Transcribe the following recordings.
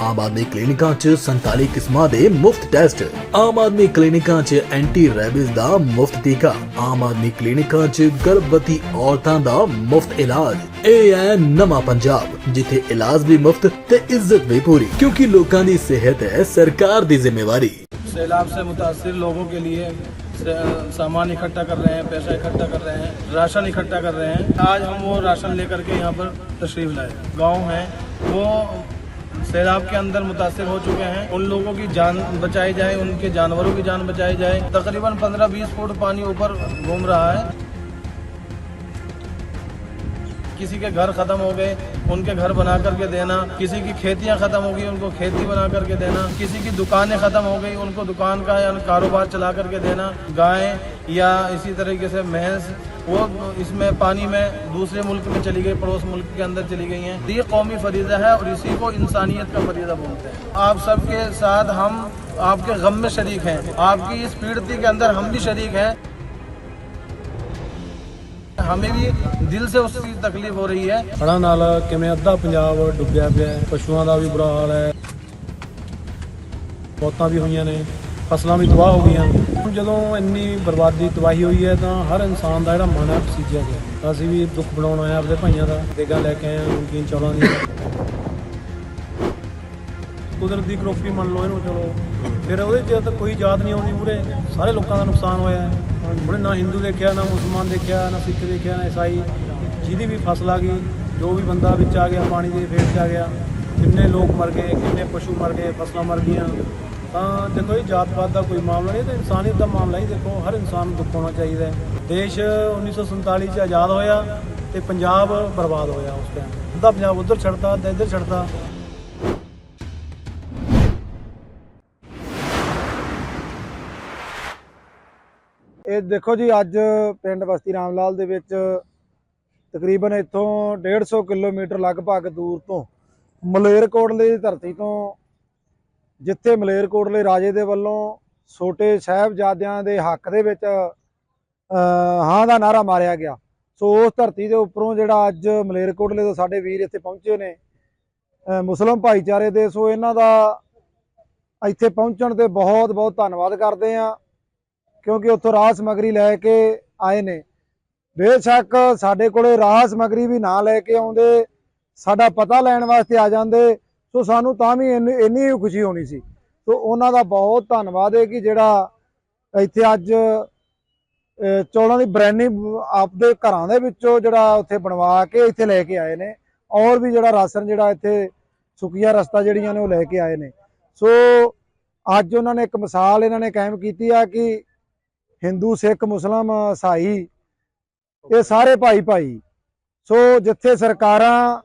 ਆਮ ਆਦਮੀ ਕਲੀਨਿਕਾਂ 'ਚ 47 ਕਿਸਮਾਂ ਦੇ ਮੁਫਤ ਟੈਸਟ ਆਮ ਆਦਮੀ ਕਲੀਨਿਕਾਂ 'ਚ ਐਂਟੀ ਰੈਬਿਸ ਦਾ ਮੁਫਤ ਟੀਕਾ ਆਮ ਆਦਮੀ ਕਲੀਨਿਕਾਂ 'ਚ ਗਰਭਵਤੀ ਔਰਤਾਂ ਦਾ ਮੁਫਤ ਇਲਾਜ ਇਹ ਹੈ ਨਵਾਂ ਪੰਜਾਬ ਜਿੱਥੇ ਇਲਾਜ ਵੀ ਮੁਫਤ ਤੇ ਇੱਜ਼ਤ ਵੀ ਪੂਰੀ ਕਿਉਂਕਿ ਲੋਕਾਂ ਦੀ ਸਿਹਤ ਹੈ ਸਰਕਾਰ ਦੀ ਜ਼ਿੰਮੇਵਾਰੀ सैलाब से मुतासर लोगों के लिए स- सामान इकट्ठा कर रहे हैं पैसा इकट्ठा कर रहे हैं राशन इकट्ठा कर रहे हैं आज हम वो राशन लेकर के यहाँ पर तशरीफ़ लाए गांव हैं वो سیلاب کے اندر متاثر ہو چکے ہیں۔ ان لوگوں کی جان بچائی جائے، ان کے جانوروں کی جان بچائی جائے۔ تقریباً پندرہ بیس فٹ پانی اوپر گھوم رہا ہے۔ کسی کے گھر ختم ہو گئے، ان کے گھر بنا کر کے دینا۔ کسی کی کھیتیاں ختم ہو گئی، ان کو کھیتی بنا کر کے دینا۔ کسی کی دکانیں ختم ہو گئی، ان کو دکان کا یا کاروبار چلا کر کے دینا۔ گائیں یا اسی طریقے سے محض وہ اس میں پانی میں دوسرے ملک میں چلی گئی، پڑوس ملک کے اندر چلی گئی ہیں۔ یہ قومی فریضہ ہے اور اسی کو انسانیت کا فریضہ بولتے ہیں۔ آپ سب کے ساتھ ہم، آپ کے غم میں شریک ہیں۔ آپ کی اس پیڑتی کے اندر ہم بھی شریک ہیں۔ ہمیں بھی دل سے اس کی تکلیف ہو رہی ہے۔ بڑا نالا کہ میں ادھا پنجاب ڈبیا پیا پشوؤں کا بھی برا حال ہے۔ موتاں بھی ہوئی نے۔ ਫਸਲਾਂ ਵੀ ਤਬਾਹ ਹੋ ਗਈਆਂ। ਹੁਣ ਜਦੋਂ ਇੰਨੀ ਬਰਬਾਦੀ ਤਬਾਹੀ ਹੋਈ ਹੈ ਤਾਂ ਹਰ ਇਨਸਾਨ ਦਾ ਜਿਹੜਾ ਮਨ ਹੈ ਪਸੀਜਿਆ ਗਿਆ ਅਸੀਂ ਵੀ ਦੁੱਖ ਬਣਾਉਣ ਆਏ ਹਾਂ ਆਪਣੇ ਭਾਈਆਂ ਦਾ। ਦੇਗਾ ਲੈ ਕੇ ਆਏ ਹਾਂ ਨਮਕੀਨ ਚੌਲਾਂ ਦੀ ਕੁਦਰਤ ਦੀ ਕਰੋਪੀ ਮੰਨ ਲਓ ਇਹਨੂੰ ਚਲੋ। ਫਿਰ ਉਹਦੇ 'ਚ ਤਾਂ ਕੋਈ ਯਾਦ ਨਹੀਂ ਆਉਂਦੀ ਪੂਰੇ। ਸਾਰੇ ਲੋਕਾਂ ਦਾ ਨੁਕਸਾਨ ਹੋਇਆ ਹੈ। ਹੁਣ ਨਾ ਹਿੰਦੂ ਦੇਖਿਆ, ਨਾ ਮੁਸਲਮਾਨ ਦੇਖਿਆ, ਨਾ ਸਿੱਖ ਦੇਖਿਆ, ਨਾ ਈਸਾਈ। ਜਿਹਦੀ ਵੀ ਫਸਲ ਆ ਗਈ, ਜੋ ਵੀ ਬੰਦਾ ਵਿੱਚ ਆ ਗਿਆ, ਪਾਣੀ ਦੇ ਫੇਰ 'ਚ ਆ ਗਿਆ। ਕਿੰਨੇ ਲੋਕ ਮਰ ਗਏ, ਕਿੰਨੇ ਪਸ਼ੂ ਮਰ ਗਏ, ਫਸਲਾਂ ਮਰ ਗਈਆਂ। ਤਾਂ ਦੇਖੋ ਇਹ ਜਾਤ ਪਾਤ ਦਾ ਕੋਈ ਮਾਮਲਾ ਨਹੀਂ, ਇਹ ਇਨਸਾਨੀਅਤ ਦਾ ਮਾਮਲਾ ਹੀ ਦੇਖੋ, ਹਰ ਇਨਸਾਨ ਨੂੰ ਦੁੱਖ ਹੋਣਾ ਚਾਹੀਦਾ ਹੈ। ਦੇਸ਼ 1947 ਚ ਆਜ਼ਾਦ ਹੋਇਆ ਤੇ ਪੰਜਾਬ ਬਰਬਾਦ ਹੋਇਆ ਉਸ ਟਾਈਮ ਅੱਧਾ ਪੰਜਾਬ ਉਧਰ ਛੱਡਤਾ ਅੱਧਾ ਇੱਧਰ ਛੱਡਤਾ। ਇਹ ਦੇਖੋ ਜੀ, ਅੱਜ ਪਿੰਡ ਬਸਤੀ ਰਾਮ ਲਾਲ ਦੇ ਵਿੱਚ ਤਕਰੀਬਨ ਇੱਥੋਂ 150 ਕਿਲੋਮੀਟਰ ਲਗਭਗ ਦੂਰ ਤੋਂ ਮਲੇਰਕੋਟਲੇ ਦੀ ਧਰਤੀ ਤੋਂ ਜਿੱਥੇ ਮਲੇਰਕੋਟਲੇ ਰਾਜੇ ਦੇ ਵੱਲੋਂ ਛੋਟੇ ਸਾਹਿਬਜ਼ਾਦਿਆਂ ਦੇ ਹੱਕ ਦੇ ਵਿੱਚ ਹਾਂ ਦਾ ਨਾਰਾ ਮਾਰਿਆ ਗਿਆ। ਸੋ ਉਸ ਧਰਤੀ ਦੇ ਉੱਪਰੋਂ ਜਿਹੜਾ ਅੱਜ ਮਲੇਰਕੋਟਲੇ ਤੋਂ ਸਾਡੇ ਵੀਰ ਇੱਥੇ ਪਹੁੰਚੇ ਨੇ ਅਹ, ਮੁਸਲਮ ਭਾਈਚਾਰੇ ਦੇ ਸੋ ਇਹਨਾਂ ਦਾ ਇੱਥੇ ਪਹੁੰਚਣ ਤੇ ਬਹੁਤ ਬਹੁਤ ਧੰਨਵਾਦ ਕਰਦੇ ਆ ਕਿਉਂਕਿ ਉੱਥੋਂ ਰਾਹ ਸਮਗਰੀ ਲੈ ਕੇ ਆਏ ਨੇ। ਬੇਸ਼ੱਕ ਸਾਡੇ ਕੋਲੇ ਰਾਹ ਸਮਗਰੀ ਵੀ ਨਾ ਲੈ ਕੇ ਆਉਂਦੇ ਸਾਡਾ ਪਤਾ ਲੈਣ ਵਾਸਤੇ ਆ ਜਾਂਦੇ ਸੋ ਸਾਨੂੰ ਤਾਂ ਵੀ ਇੰਨੀ ਇੰਨੀ ਖੁਸ਼ੀ ਹੋਣੀ ਸੀ। ਸੋ ਉਹਨਾਂ ਦਾ ਬਹੁਤ ਧੰਨਵਾਦ ਹੈ ਕਿ ਜਿਹੜਾ ਇੱਥੇ ਅੱਜ ਚੌਲਾਂ ਦੀ ਬਰੈਨੀ ਆਪਦੇ ਘਰਾਂ ਦੇ ਵਿੱਚੋਂ ਜਿਹੜਾ ਉੱਥੇ ਬਣਵਾ ਕੇ ਇੱਥੇ ਲੈ ਕੇ ਆਏ ਨੇ। ਔਰ ਵੀ ਜਿਹੜਾ ਰਾਸ਼ਨ ਜਿਹੜਾ ਇੱਥੇ ਸੁੱਕੀਆਂ ਰਸਤਾ ਜਿਹੜੀਆਂ ਨੇ ਉਹ ਲੈ ਕੇ ਆਏ ਨੇ। ਸੋ ਅੱਜ ਉਹਨਾਂ ਨੇ ਇੱਕ ਮਿਸਾਲ ਇਹਨਾਂ ਨੇ ਕਾਇਮ ਕੀਤੀ ਆ ਕਿ ਹਿੰਦੂ, ਸਿੱਖ, ਮੁਸਲਮ, ਈਸਾਈ ਇਹ ਸਾਰੇ ਭਾਈ ਭਾਈ ਸੋ ਜਿੱਥੇ ਸਰਕਾਰਾਂ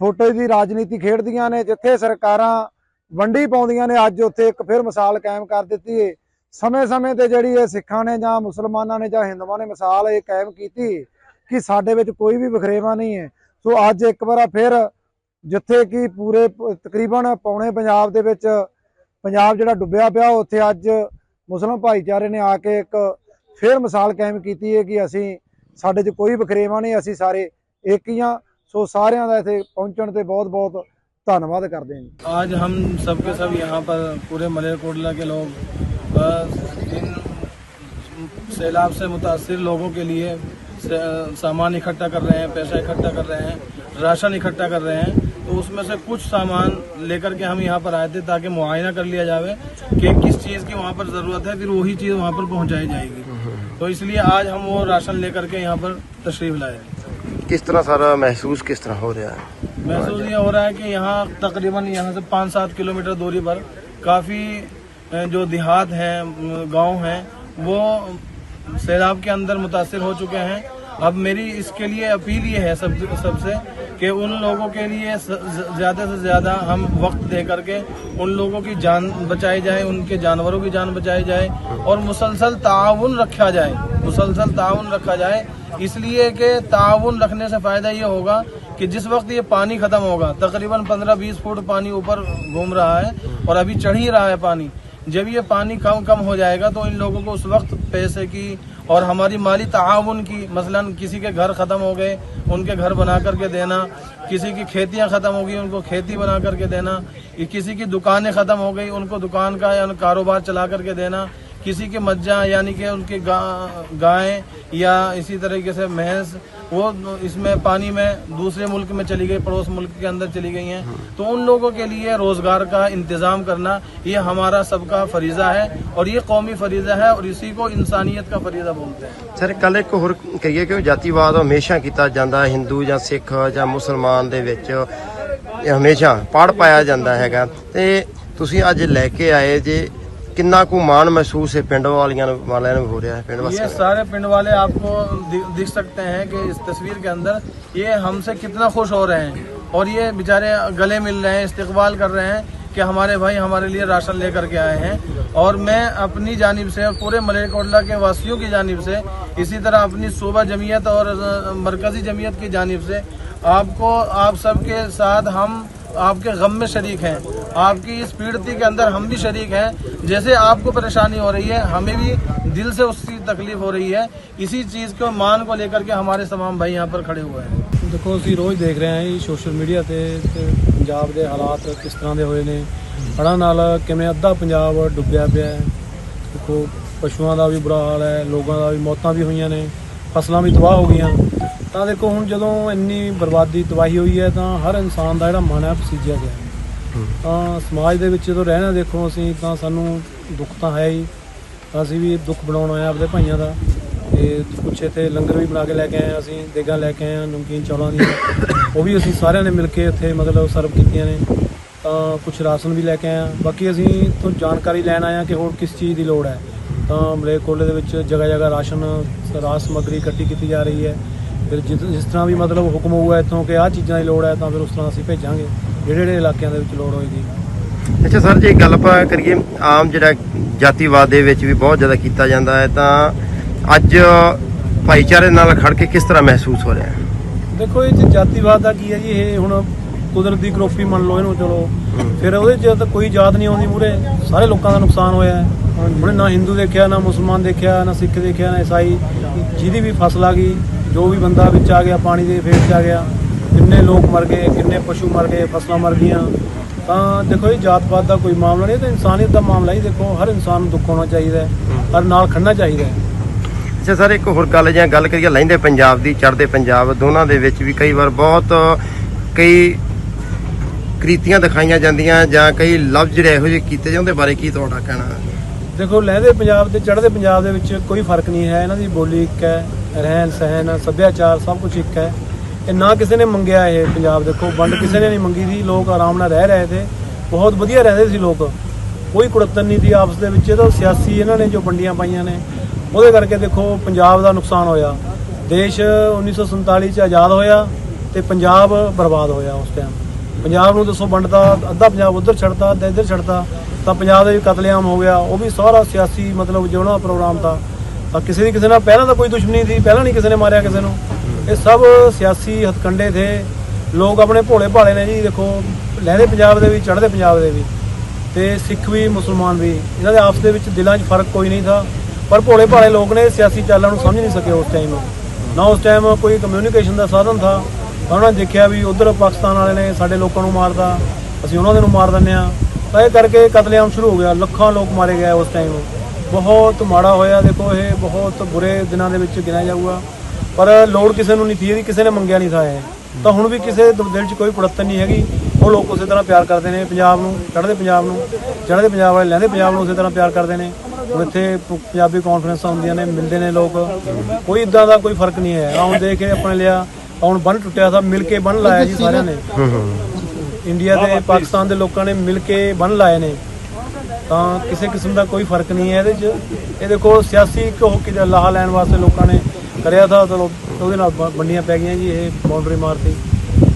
ਫੋਟੋ ਦੀ ਰਾਜਨੀਤੀ ਖੇਡਦੀਆਂ ਨੇ, ਜਿੱਥੇ ਸਰਕਾਰਾਂ ਵੰਡੀ ਪਾਉਂਦੀਆਂ ਨੇ, ਅੱਜ ਉੱਥੇ ਇੱਕ ਫਿਰ ਮਿਸਾਲ ਕਾਇਮ ਕਰ ਦਿੱਤੀ ਏ। ਸਮੇਂ-ਸਮੇਂ ਤੇ ਜਿਹੜੀ ਇਹ ਸਿੱਖਾਂ ਨੇ ਜਾਂ ਮੁਸਲਮਾਨਾਂ ਨੇ ਜਾਂ ਹਿੰਦੂਆਂ ਨੇ ਮਿਸਾਲ ਇਹ ਕਾਇਮ ਕੀਤੀ ਕਿ ਸਾਡੇ ਵਿੱਚ ਕੋਈ ਵੀ ਵਖਰੇਵਾ ਨਹੀਂ ਹੈ ਸੋ ਅੱਜ ਇੱਕ ਵਾਰ ਫਿਰ ਜਿੱਥੇ ਕਿ ਪੂਰੇ ਤਕਰੀਬਨ ਪੌਣੇ ਪੰਜਾਬ ਦੇ ਵਿੱਚ ਪੰਜਾਬ ਜਿਹੜਾ ਡੁੱਬਿਆ ਪਿਆ, ਉੱਥੇ ਅੱਜ ਮੁਸਲਮ ਭਾਈਚਾਰੇ ਨੇ ਆ ਕੇ ਇੱਕ ਫਿਰ ਮਿਸਾਲ ਕਾਇਮ ਕੀਤੀ ਹੈ ਕਿ ਅਸੀਂ, ਸਾਡੇ 'ਚ ਕੋਈ ਵਖਰੇਵਾ ਨਹੀਂ, ਅਸੀਂ ਸਾਰੇ ਇੱਕ ਹੀ ਹਾਂ ਸੋ ਸਾਰਿਆਂ ਦਾ ਇੱਥੇ ਪਹੁੰਚਣ ਤੇ ਬਹੁਤ-ਬਹੁਤ ਧੰਨਵਾਦ ਕਰਦੇ ਹਾਂ ਜੀ आज हम सब के सब यहाँ पर पूरे मलेरकोटला के लोग अ, इन सैलाब से मुतासर लोगों के लिए स- सामान इकट्ठा कर रहे हैं पैसा इकट्ठा कर रहे हैं राशन इकट्ठा कर रहे हैं तो उसमें से कुछ सामान लेकर के हम यहाँ पर आए थे ताकि मुआयना कर लिया जावे कि किस चीज़ की वहाँ पर ज़रूरत है फिर वही चीज़ वहाँ पर पहुँचाई जाएगी तो इसलिए आज हम वो राशन लेकर के यहाँ पर तशरीफ़ लाए کس طرح سارا محسوس کس طرح ہو رہا ہے؟ محسوس یہ ہو رہا ہے کہ یہاں تقریباً یہاں سے پانچ سات کلومیٹر دوری پر کافی جو دیہات ہیں، گاؤں ہیں، وہ سیلاب کے اندر متاثر ہو چکے ہیں۔ اب میری اس کے لیے اپیل یہ ہے سب سب سے کہ ان لوگوں کے لیے زیادہ سے زیادہ ہم وقت دے کر کے ان لوگوں کی جان بچائی جائے، ان کے جانوروں کی جان بچائی جائے اور مسلسل تعاون رکھا جائے، مسلسل تعاون رکھا جائے اس لیے کہ تعاون رکھنے سے فائدہ یہ ہوگا کہ جس وقت یہ پانی ختم ہوگا، تقریباً پندرہ بیس فٹ پانی اوپر گھوم رہا ہے اور ابھی چڑھ ہی رہا ہے پانی۔ جب یہ پانی کم کم ہو جائے گا تو ان لوگوں کو اس وقت پیسے کی اور ہماری مالی تعاون کی، مثلا کسی کے گھر ختم ہو گئے، ان کے گھر بنا کر کے دینا، کسی کی کھیتیاں ختم ہو گئی ان کو کھیتی بنا کر کے دینا، کسی کی دکانیں ختم ہو گئی ان کو دکان کا یا کاروبار چلا کر کے دینا کسی کے مجھا یعنی کہ ان کے گائیں یا اسی طریقے سے محض وہ اس میں پانی میں دوسرے ملک میں چلی گئی پڑوس ملک کے اندر چلی گئی ہیں۔ تو ان لوگوں کے لیے روزگار کا انتظام کرنا یہ ہمارا سب کا فریضہ ہے اور یہ قومی فریضہ ہے اور اسی کو انسانیت کا فریضہ بولتے ہیں۔ سر کل ایک ਹੋਰ کہیے کہ جاتی واد ہمیشہ ਕੀਤਾ ਜਾਂਦਾ ਹੈ ਹਿੰਦੂ ਜਾਂ ਸਿੱਖ ਜਾਂ ਮੁਸਲਮਾਨ ਦੇ ਵਿੱਚ ਇਹ ਹਮੇਸ਼ਾ ਪੜ ਪਾਇਆ ਜਾਂਦਾ ਹੈਗਾ ਤੇ ਤੁਸੀਂ ਅੱਜ ਲੈ ਕੇ ਆਏ ਜੇ ਕਿੰਨਾ ਕੁ ਮਾਣ ਮਹਿਸੂਸ ਹੈ ਪਿੰਡ ਵਾਲੀਆਂ ਨੂੰ ਵਾਲਿਆਂ ਨੂੰ ਹੋ ਰਿਹਾ ਹੈ ਪਿੰਡ ये ਵਾਸੀਆਂ ਨੂੰ सारे पिंड वाले आपको दि- दिख सकते हैं कि इस तस्वीर के अंदर ये हमसे कितना खुश हो रहे हैं और ये बेचारे गले मिल रहे हैं इस्तकबाल कर रहे हैं कि हमारे भाई हमारे लिए राशन लेकर के आए हैं और मैं अपनी जानिब से और पूरे मलेरकोटला के वासियों की जानिब से इसी तरह अपनी सूबा जमीयत और अ, मरकजी जमीयत की जानिब से आपको आप सबके साथ हम आपके गम में शरीक हैं आपकी इस पीड़िती के अंदर हम भी शरीक हैं जैसे आपको परेशानी हो रही है हमें भी दिल से उसकी तकलीफ हो रही है इसी चीज़ को मान को लेकर के हमारे तमाम भाई यहाँ पर खड़े हुए हैं ਦੇਖੋ ਅਸੀਂ ਰੋਜ਼ ਦੇਖ ਰਹੇ ਹਾਂ ਜੀ ਸੋਸ਼ਲ ਮੀਡੀਆ ਤੇ ਤੇ ਪੰਜਾਬ ਦੇ ਹਾਲਾਤ ਕਿਸ ਤਰ੍ਹਾਂ ਦੇ ਹੋਏ ਨੇ ਹੜ੍ਹਾਂ ਨਾਲ ਕਿਵੇਂ ਅੱਧਾ ਪੰਜਾਬ ਡੁੱਬਿਆ ਪਿਆ ਹੈ ਦੇਖੋ ਪਸ਼ੂਆਂ ਦਾ ਵੀ ਬੁਰਾ ਹਾਲ ਹੈ ਲੋਕਾਂ ਦਾ ਵੀ ਮੌਤਾਂ ਵੀ ਹੋਈਆਂ ਨੇ ਫਸਲਾਂ ਵੀ ਤਬਾਹ ਹੋ ਗਈਆਂ ਤਾਂ ਦੇਖੋ ਹੁਣ ਜਦੋਂ ਇੰਨੀ ਬਰਬਾਦੀ ਤਬਾਹੀ ਹੋਈ ਹੈ ਤਾਂ ਹਰ ਇਨਸਾਨ ਦਾ ਜਿਹੜਾ ਮਨ ਹੈ ਪਸੀਜਿਆ ਗਿਆ ਹੈ। ਤਾਂ ਸਮਾਜ ਦੇ ਵਿੱਚ ਜਦੋਂ ਰਹਿਣਾ ਦੇਖੋ ਅਸੀਂ, ਤਾਂ ਸਾਨੂੰ ਦੁੱਖ ਤਾਂ ਹੈ ਹੀ। ਅਸੀਂ ਵੀ ਦੁੱਖ ਬਣਾਉਣ ਆਏ ਹਾਂ ਆਪਦੇ ਭਾਈਆਂ ਦਾ। ਤੇ ਕੁਛ ਇੱਥੇ ਲੰਗਰ ਵੀ ਬਣਾ ਕੇ ਲੈ ਕੇ ਆਏ ਹਾਂ ਅਸੀਂ, ਦੇਗਾਂ ਲੈ ਕੇ ਆਏ ਹਾਂ, ਨਮਕੀਨ ਚੌਲਾਂ ਦੀਆਂ। ਉਹ ਵੀ ਅਸੀਂ ਸਾਰਿਆਂ ਨੇ ਮਿਲ ਕੇ ਇੱਥੇ ਮਤਲਬ ਸਰਵ ਕੀਤੀਆਂ ਨੇ। ਤਾਂ ਕੁਛ ਰਾਸ਼ਨ ਵੀ ਲੈ ਕੇ ਆਏ ਹਾਂ। ਬਾਕੀ ਅਸੀਂ ਤੋਂ ਜਾਣਕਾਰੀ ਲੈਣ ਆਏ ਹਾਂ ਕਿ ਹੋਰ ਕਿਸ ਚੀਜ਼ ਦੀ ਲੋੜ ਹੈ। ਤਾਂ ਮਲੇ ਕੋਲੇ ਦੇ ਵਿੱਚ ਜਗ੍ਹਾ ਜਗ੍ਹਾ ਰਾਸ਼ਨ ਰਾਸ ਸਮੱਗਰੀ ਇਕੱਠੀ ਕੀਤੀ ਜਾ ਰਹੀ ਹੈ। ਫਿਰ ਜਿਸ ਜਿਸ ਤਰ੍ਹਾਂ ਵੀ ਮਤਲਬ ਹੁਕਮ ਹੋਊਗਾ ਇੱਥੋਂ ਕਿ ਆਹ ਚੀਜ਼ਾਂ ਦੀ ਲੋੜ ਹੈ, ਤਾਂ ਫਿਰ ਉਸ ਤਰ੍ਹਾਂ ਅਸੀਂ ਭੇਜਾਂਗੇ। ਜਿਹੜੇ ਜਿਹੜੇ ਇਲਾਕਿਆਂ ਦੇ ਵਿੱਚ ਲੋੜ ਹੋਏਗੀ ਅੱਛਾ ਸਰ ਜੇ ਗੱਲ ਆਪਾਂ ਕਰੀਏ ਆਮ ਜਿਹੜਾ ਜਾਤੀਵਾਦ ਦੇ ਵਿੱਚ ਵੀ ਬਹੁਤ ਜ਼ਿਆਦਾ ਕੀਤਾ ਜਾਂਦਾ ਹੈ ਤਾਂ ਅੱਜ ਭਾਈਚਾਰੇ ਨਾਲ ਖੜ ਕੇ ਕਿਸ ਤਰ੍ਹਾਂ ਮਹਿਸੂਸ ਹੋ ਰਿਹਾ ਹੈ? ਦੇਖੋ ਇਹ 'ਚ ਜਾਤੀਵਾਦ ਦਾ ਕੀ ਹੈ ਜੀ? ਇਹ ਹੁਣ ਕੁਦਰਤੀ ਕਰੋਪੀ ਮੰਨ ਲਓ ਇਹਨੂੰ ਚਲੋ। ਫਿਰ ਉਹਦੇ 'ਚ ਤਾਂ ਕੋਈ ਜਾਤ ਨਹੀਂ ਆਉਂਦੀ ਮੂਰੇ ਸਾਰੇ ਲੋਕਾਂ ਦਾ ਨੁਕਸਾਨ ਹੋਇਆ ਹੈ। ਹੁਣ ਨਾ ਹਿੰਦੂ ਦੇਖਿਆ ਨਾ ਮੁਸਲਮਾਨ ਦੇਖਿਆ ਨਾ ਸਿੱਖ ਦੇਖਿਆ ਨਾ ਈਸਾਈ। ਜਿਹਦੀ ਵੀ ਫਸਲ ਆ ਗਈ ਜੋ ਵੀ ਬੰਦਾ ਵਿੱਚ ਆ ਗਿਆ ਪਾਣੀ ਦੇ ਫੇਟ 'ਚ ਆ ਗਿਆ। ਕਿੰਨੇ ਲੋਕ ਮਰ ਗਏ ਕਿੰਨੇ ਪਸ਼ੂ ਮਰ ਗਏ ਫਸਲਾਂ ਮਰ ਗਈਆਂ। ਤਾਂ ਦੇਖੋ ਇਹ ਜਾਤ-ਪਾਤ ਦਾ ਕੋਈ ਮਾਮਲਾ ਨਹੀਂ ਇਹ ਤਾਂ ਇਨਸਾਨੀਅਤ ਦਾ ਮਾਮਲਾ ਹੀ ਦੇਖੋ ਹਰ ਇਨਸਾਨ ਨੂੰ ਦੁੱਖ ਹੋਣਾ ਚਾਹੀਦਾ ਹੈ ਹਰ ਨਾਲ ਖੜਨਾ ਚਾਹੀਦਾ ਹੈ। ਅੱਛਾ ਸਰ ਇੱਕ ਹੋਰ ਗੱਲ ਜਾਂ ਗੱਲ ਕਰੀਏ ਲਹਿੰਦੇ ਪੰਜਾਬ ਦੀ ਚੜ੍ਹਦੇ ਪੰਜਾਬ ਦੋਨਾਂ ਦੇ ਵਿੱਚ ਵੀ ਕਈ ਵਾਰ ਬਹੁਤ ਕਈ ਕ੍ਰੀਤੀਆਂ ਦਿਖਾਈਆਂ ਜਾਂਦੀਆਂ ਜਾਂ ਕਈ ਲਫ਼ਜ਼ ਜਿਹੜੇ ਇਹੋ ਜਿਹੇ ਕੀਤੇ ਜਾਂਦੇ ਬਾਰੇ ਕੀ ਤੁਹਾਡਾ ਕਹਿਣਾ? ਹੈ ਦੇਖੋ ਲਹਿੰਦੇ ਪੰਜਾਬ ਤੇ ਚੜ੍ਹਦੇ ਪੰਜਾਬ ਦੇ ਵਿੱਚ ਕੋਈ ਫ਼ਰਕ ਨਹੀਂ ਹੈ ਇਹਨਾਂ ਦੀ ਬੋਲੀ ਇੱਕ ਹੈ ਰਹਿਣ ਸਹਿਣ ਸੱਭਿਆਚਾਰ ਸਭ ਕੁਝ ਇੱਕ ਹੈ। ਇਹ ਨਾ ਕਿਸੇ ਨੇ ਮੰਗਿਆ ਇਹ ਪੰਜਾਬ ਦੇਖੋ, ਵੰਡ ਕਿਸੇ ਨੇ ਨਹੀਂ ਮੰਗੀ ਸੀ ਲੋਕ ਆਰਾਮ ਨਾਲ ਰਹਿ ਰਹੇ ਸੀ ਬਹੁਤ ਵਧੀਆ ਰਹਿੰਦੇ ਸੀ ਲੋਕ। ਕੋਈ ਕੁੜੱਤਨ ਨਹੀਂ ਸੀ ਆਪਸ ਦੇ ਵਿੱਚ, ਇਹ ਤਾਂ ਸਿਆਸੀ ਇਹਨਾਂ ਨੇ ਜੋ ਵੰਡੀਆਂ ਪਾਈਆਂ ਨੇ। ਉਹਦੇ ਕਰਕੇ ਦੇਖੋ, ਪੰਜਾਬ ਦਾ ਨੁਕਸਾਨ ਹੋਇਆ। ਦੇਸ਼ 1947 ਚ ਆਜ਼ਾਦ ਹੋਇਆ ਤੇ ਪੰਜਾਬ ਬਰਬਾਦ ਹੋਇਆ ਉਸ ਟਾਈਮ ਪੰਜਾਬ ਨੂੰ ਦੱਸੋ, ਵੰਡਤਾ, ਅੱਧਾ ਪੰਜਾਬ ਉਧਰ ਛੱਡਤਾ, ਅੱਧਾ ਇੱਧਰ ਛੱਡਤਾ, ਤਾਂ ਪੰਜਾਬ ਦੇ ਵੀ ਕਤਲੇਆਮ ਹੋ ਗਿਆ। ਉਹ ਵੀ ਸਾਰਾ ਸਿਆਸੀ ਮਤਲਬ ਜੋ ਨਾ ਪ੍ਰੋਗਰਾਮ ਤਾਂ ਤਾਂ ਕਿਸੇ ਦੀ ਕਿਸੇ ਨਾਲ, ਪਹਿਲਾਂ ਤਾਂ ਕੋਈ ਦੁਸ਼ਮਣੀ ਸੀ, ਪਹਿਲਾਂ ਨਹੀਂ ਕਿਸੇ ਨੇ ਮਾਰਿਆ ਕਿਸੇ ਨੂੰ। ਇਹ ਸਭ ਸਿਆਸੀ ਹਥਕੰਡੇ ਥੇ। ਲੋਕ ਆਪਣੇ ਭੋਲੇ ਭਾਲੇ ਨੇ ਜੀ, ਦੇਖੋ ਲਹਿਦੇ ਪੰਜਾਬ ਦੇ ਵੀ, ਚੜ੍ਹਦੇ ਪੰਜਾਬ ਦੇ ਵੀ। ਤੇ ਸਿੱਖ ਵੀ, ਮੁਸਲਮਾਨ ਵੀ, ਇਹਨਾਂ ਦੇ ਆਪਸ ਦੇ ਵਿੱਚ ਦਿਲਾਂ 'ਚ ਫ਼ਰਕ ਕੋਈ ਨਹੀਂ ਥਾ। ਪਰ ਭੋਲੇ ਭਾਲੇ ਲੋਕ ਨੇ ਸਿਆਸੀ ਚਾਲਾਂ ਨੂੰ ਸਮਝ ਨਹੀਂ ਸਕੇ ਉਸ ਟਾਈਮ ਨਾ ਉਸ ਟਾਈਮ ਕੋਈ ਕਮਿਊਨੀਕੇਸ਼ਨ ਦਾ ਸਾਧਨ ਥਾ। ਉਹਨਾਂ ਨੇ ਦੇਖਿਆ ਵੀ ਉਧਰ ਪਾਕਿਸਤਾਨ ਵਾਲੇ ਨੇ ਸਾਡੇ ਲੋਕਾਂ ਨੂੰ ਮਾਰਦਾ ਅਸੀਂ ਉਹਨਾਂ ਦੇ ਨੂੰ ਮਾਰ ਦਿੰਦੇ ਆ ਤਾਂ ਇਹ ਕਰਕੇ ਕਤਲੇਆਮ ਸ਼ੁਰੂ ਹੋ ਗਿਆ। ਲੱਖਾਂ ਲੋਕ ਮਾਰੇ ਗਏ ਉਸ ਟਾਈਮ ਬਹੁਤ ਮਾੜਾ ਹੋਇਆ। ਦੇਖੋ, ਇਹ ਬਹੁਤ ਬੁਰੇ ਦਿਨਾਂ ਦੇ ਵਿੱਚ ਗਿਣਿਆ ਜਾਊਗਾ। ਪਰ ਲੋੜ ਕਿਸੇ ਨੂੰ ਨਹੀਂ ਸੀ, ਇਹਦੀ ਕਿਸੇ ਨੇ ਮੰਗਿਆ ਨਹੀਂ ਥਾ ਇਹ ਤਾਂ ਹੁਣ ਵੀ ਕਿਸੇ ਦੇ ਦਿਲ 'ਚ ਕੋਈ ਕੁੜੱਤਨ ਨਹੀਂ ਹੈਗੀ। ਉਹ ਲੋਕ ਉਸੇ ਤਰ੍ਹਾਂ ਪਿਆਰ ਕਰਦੇ ਨੇ, ਪੰਜਾਬ ਨੂੰ, ਚੜ੍ਹਦੇ ਪੰਜਾਬ ਨੂੰ, ਚੜ੍ਹਦੇ ਪੰਜਾਬ ਵਾਲੇ, ਲੈਂਦੇ ਪੰਜਾਬ ਨੂੰ ਉਸੇ ਤਰ੍ਹਾਂ ਪਿਆਰ ਕਰਦੇ ਨੇ। ਹੁਣ ਇੱਥੇ ਪ- ਪੰਜਾਬੀ ਕਾਨਫਰੰਸਾਂ ਹੁੰਦੀਆਂ ਨੇ, ਮਿਲਦੇ ਨੇ ਲੋਕ। ਕੋਈ ਇਦਾਂ ਦਾ ਕੋਈ ਫ਼ਰਕ ਨਹੀਂ ਹੈ। ਆਉਣ ਦੇਖ ਕੇ ਆਪਣੇ ਲਿਆ ਹੁਣ ਬੰਨ ਟੁੱਟਿਆ ਤਾਂ ਮਿਲ ਕੇ ਬੰਨ ਲਾਇਆ ਜੀ ਸਾਰਿਆਂ ਨੇ। ਇੰਡੀਆ ਤੇ ਪਾਕਿਸਤਾਨ ਦੇ ਲੋਕਾਂ ਨੇ ਮਿਲ ਕੇ ਬੰਨ ਲਾਏ ਨੇ। ਤਾਂ ਕਿਸੇ ਕਿਸਮ ਦਾ ਕੋਈ ਫ਼ਰਕ ਨਹੀਂ ਹੈ ਇਹਦੇ 'ਚ। ਇਹ ਦੇਖੋ ਸਿਆਸੀ ਇੱਕ ਹੋ ਕੇ ਲਾਹਾ ਲੈਣ ਵਾਸਤੇ ਲੋਕਾਂ ਨੇ ਕਰਿਆ ਥਾ ਚਲੋ ਉਹਦੇ ਨਾਲ ਬ- ਵੰਡੀਆਂ ਪੈ ਗਈਆਂ ਜੀ ਇਹ ਬਾਉਂਡਰੀ ਮਾਰਤੀ।